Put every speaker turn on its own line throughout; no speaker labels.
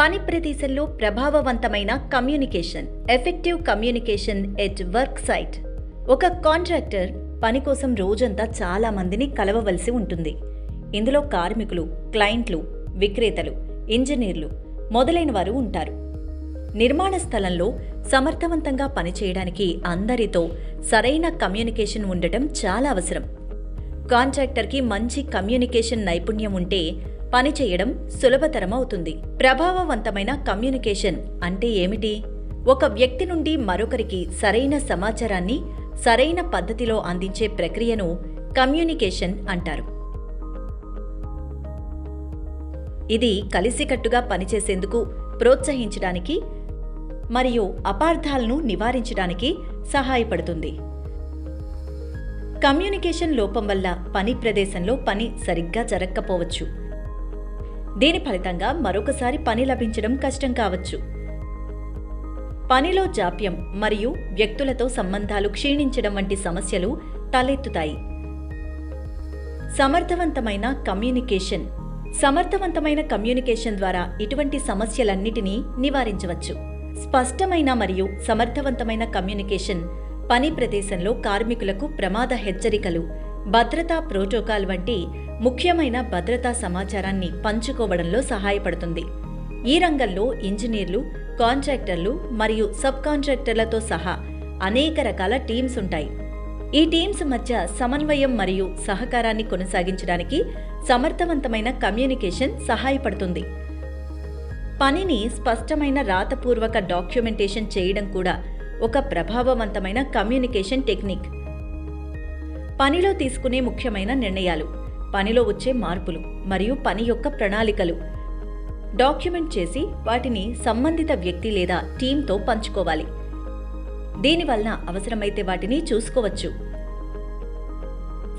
పని ప్రదేశంలో ప్రభావవంతమైన communication effective communication at work site. ఒక కాంట్రాక్టర్ పని కోసం రోజంతా చాలా మందిని కలవవలసి ఉంటుంది. ఇందులో కార్మికులు క్లయింట్లు విక్రేతలు ఇంజనీర్లు మొదలైన వారు ఉంటారు. నిర్మాణ స్థలంలో సమర్థవంతంగా పనిచేయడానికి అందరితో సరైన కమ్యూనికేషన్ ఉండటం చాలా అవసరం. కాంట్రాక్టర్కి మంచి కమ్యూనికేషన్ నైపుణ్యం ఉంటే పని చేయడం సులభతరం అవుతుంది ప్రభావవంతమైన కమ్యూనికేషన్ అంటే ఏమిటి? ఒక వ్యక్తి నుండి మరొకరికి సరైన సమాచారాన్ని సరైన పద్ధతిలో అందించే ప్రక్రియను కమ్యూనికేషన్ అంటారు. ఇది కలిసికట్టుగా పనిచేసేందుకు ప్రోత్సహించడానికి మరియు అపార్థాలను నివారించడానికి సహాయపడుతుంది. కమ్యూనికేషన్ లోపం వల్ల పని ప్రదేశంలో పని సరిగ్గా జరగకపోవచ్చు దీని ఫలితంగా మరొకసారి పని లభించడం కష్టం కావచ్చు. పనిలో జాప్యం మరియు వ్యక్తులతో సంబంధాలు క్షీణించడం వంటి సమస్యలు తలెత్తుతాయి. సమర్థవంతమైన కమ్యూనికేషన్ సమర్థవంతమైన కమ్యూనికేషన్ ద్వారా ఇటువంటి సమస్యలన్నిటినీ నివారించవచ్చు. స్పష్టమైన మరియు సమర్థవంతమైన కమ్యూనికేషన్ పని ప్రదేశంలో కార్మికులకు ప్రమాద హెచ్చరికలు భద్రతా ప్రోటోకాల్ వంటి ముఖ్యమైన భద్రతా సమాచారాన్ని పంచుకోవడంలో సహాయపడుతుంది. ఈ రంగంలో ఇంజనీర్లు కాంట్రాక్టర్లు మరియు సబ్ కాంట్రాక్టర్లతో సహా అనేక రకాల టీమ్స్ ఉంటాయి. ఈ టీమ్స్ మధ్య సమన్వయం మరియు సహకారాన్ని కొనసాగించడానికి సమర్థవంతమైన కమ్యూనికేషన్ సహాయపడుతుంది. పనిని స్పష్టమైన రాతపూర్వక డాక్యుమెంటేషన్ చేయడం కూడా ఒక ప్రభావవంతమైన కమ్యూనికేషన్ టెక్నిక్. పనిలో తీసుకునే ముఖ్యమైన నిర్ణయాలు. పనిలో వచ్చే మార్పులు మరియు పని యొక్క ప్రణాళికలు. డాక్యుమెంట్ చేసి వాటిని సంబంధిత వ్యక్తి లేదా టీంతో పంచుకోవాలి. దీనివలన అవసరమైతే వాటిని చూసుకోవచ్చు.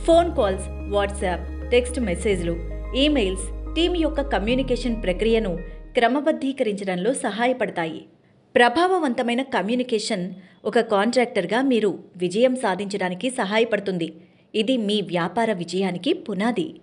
ఫోన్ కాల్స్ వాట్సాప్ టెక్స్ట్ మెసేజ్లు ఈమెయిల్స్ టీం యొక్క కమ్యూనికేషన్ ప్రక్రియను క్రమబద్ధీకరించడంలో సహాయపడతాయి. ప్రభావవంతమైన కమ్యూనికేషన్ ఒక కాంట్రాక్టర్గా మీరు విజయం సాధించడానికి సహాయపడుతుంది. ఇది మీ వ్యాపార విజయానికి పునాది.